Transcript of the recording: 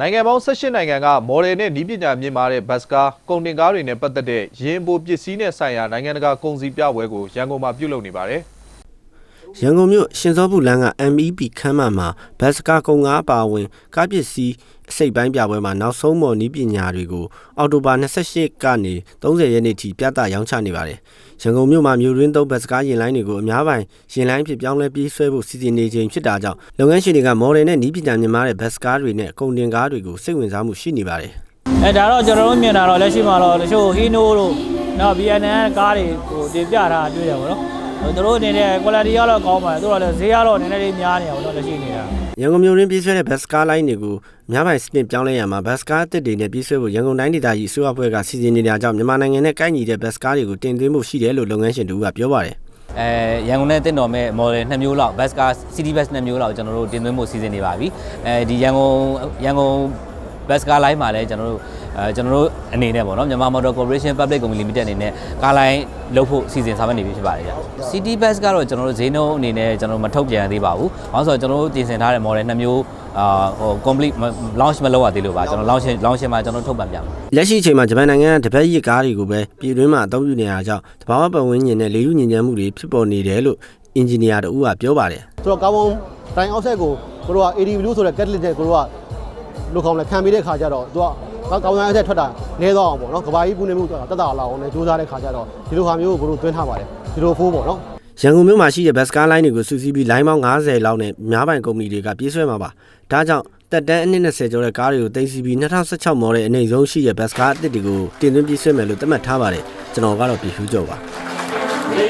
နိုင်ငံပေါင်း18နိုင်ငံကမော်ဒယ်နဲ့နီးပညာမြင့်မားတဲ့ဘတ်စကားကုန်တင်ကားတွေနဲ့ပတ်သက်တဲ့ရင်ပိုပစ္စည်းနဲ့ဆိုင်ရာနိုင်ငံတကာကုန်စည်ပြပွဲကိုရန်ကုန်မှာပြုလုပ်နေပါတယ် ရန်ကုန်မြို့ရှင်စောပုလန်းက MEP ခမ်းမမှာဘတ်စကားကုံငါးပါဝင်ကားပစ္စည်းအစိတ်ပိုင်းပြပွဲမှာနောက်ဆုံးမော်နီးပညာတွေကိုအော်တိုဘာ28ကနေ30ရက်နေ့ထိပြသရောင်းချနေပါတယ်။ရန်ကုန်မြို့မှာမြို့ရင်းသုံးဘတ်စကားရင်လိုင်းတွေကိုအများပိုင်းရင်လိုင်းဖြစ်ပြောင်းလဲပြေးဆွဲဖို့စီစဉ်နေချိန်ဖြစ်တာကြောင့်လုပ်ငန်းရှင်တွေကမော်ဒယ်နဲ့နီးပညာမြင့်မားတဲ့ဘတ်စကားတွေနဲ့ကုန်တင်ကားတွေကိုစိတ်ဝင်စားမှုရှိနေပါတယ်။အဲဒါတော့ကျွန်တော်တို့မြင်တာတော့လက်ရှိမှာတော့တချို့ဟီနိုတို့နောက် BNN ကားတွေဟိုတင်ပြတာတွေ့တယ်ဗောနော်ဟို သူတို့အနေနဲ့ quality ကတော့ကောင်းပါတယ်သူတို့ကလည်းဈေးကတော့နည်းနည်းလေးများနေတာဗောနော်လက်ရှိနေတာရန်ကုန်မြို့ရင်းပြေးဆွဲတဲ့ဘတ်စကားလိုင်းတွေကိုများပိုင်စနစ်ပြောင်းလဲရမှာဘတ်စကားအသစ်တွေနဲ့ပြေးဆွဲဖို့ရန်ကုန်တိုင်းဒေသကြီးအစိုးရအဖွဲ့ကစီစဉ်နေတာကြောင့်မြန်မာနိုင်ငံနဲ့ကိုက်ညီတဲ့ဘတ်စကားတွေကိုတင်သွင်းဖို့ရှိတယ်လို့လုပ်ငန်းရှင်တို့ကပြောပါတယ်အဲရန်ကုန်နဲ့တင်တော်မဲ့ model နှစ်မျိုးလောက် bus car city bus နှစ်မျိုးလောက်ကျွန်တော်တို့တင်သွင်းဖို့စီစဉ်နေပါပြီအဲဒီရန်ကုန်ရန်ကုန် bus car line မှာလည်းကျွန်တော်တို့ အဲကျွန်တော်တို့အနေနဲ့ပေါ့နော်မြန်မာ motor corporation public company limited အနေနဲ့ကားလိုင်းလုပ်ဖို့စီစဉ်ဆောင်ရွက်နေပြီဖြစ်ပါတယ်ဗျ city bus ကတော့ကျွန်တော်တို့ဈေးနှုန်းအနေနဲ့ကျွန်တော်တို့မထုတ်ပြန်သေးပါဘူး။ဘာလို့ဆိုတော့ကျွန်တော်တို့တင်ဆက်ထားတဲ့ model နှစ်မျိုးအာဟို complete launch မလုပ်ရသေးလို့ပါကျွန်တော် launch launch မှာကျွန်တော်ထုတ်ပြန်ပြမယ်လက်ရှိအချိန်မှာဂျပန်နိုင်ငံကတပတ်ရစ်ကားတွေကိုပဲပြည်တွင်းမှာအသုံးပြုနေရတာကြောင့်တဘာဝပတ်ဝန်းကျင်နဲ့လေထုညစ်ညမ်းမှုတွေဖြစ်ပေါ်နေတယ်လို့အင်ဂျင်နီယာတို့ကပြောပါတယ်ဆိုတော့ကာဗွန်ဒိုင်အောက်ဆိုက်ကိုကိုတို့က ADW ဆိုတဲ့ catalyst နဲ့ကိုတို့ကလိုခေါင်လဲခံပေးတဲ့ခါကျတော့သူကကာဗွ န်ဒိုင်အောက်ဆိုက်ထွက်တာနည်းသွားအောင်ပေါ့နော်ကဘာကြီးပူနေမှုတက်တာလာအောင်လည်းစူးစမ်းတဲ့ခါကျတော့ဒီလိုဟာမျိုးကိုကိုတို့သွင်းထားပါတယ်ဒီလိုဖိုးပေါ့နော်ရန်ကုန်မြို့မှာရှိတဲ့ဘတ်စကားလိုင်းတွေကိုစုစည်းပြီးလိုင်းပေါင်း90လောက်နဲ့များပိုင်ကုမ္ပဏီတွေကပြေးဆွဲမှာပါဒါကြောင့်တက်တန်းအနည်း20ကျော်တဲ့ကားတွေကိုတင်စီပြီး2016မော်ဒယ်အနေဆုံးရှိတဲ့ဘတ်စကားအသစ်တွေကိုတင်သွင်းပြေးဆွဲမယ်လို့သတ်မှတ်ထားပါတယ်ကျွန်တော်ကတော့ပြည်ဖြူကျော်ပါ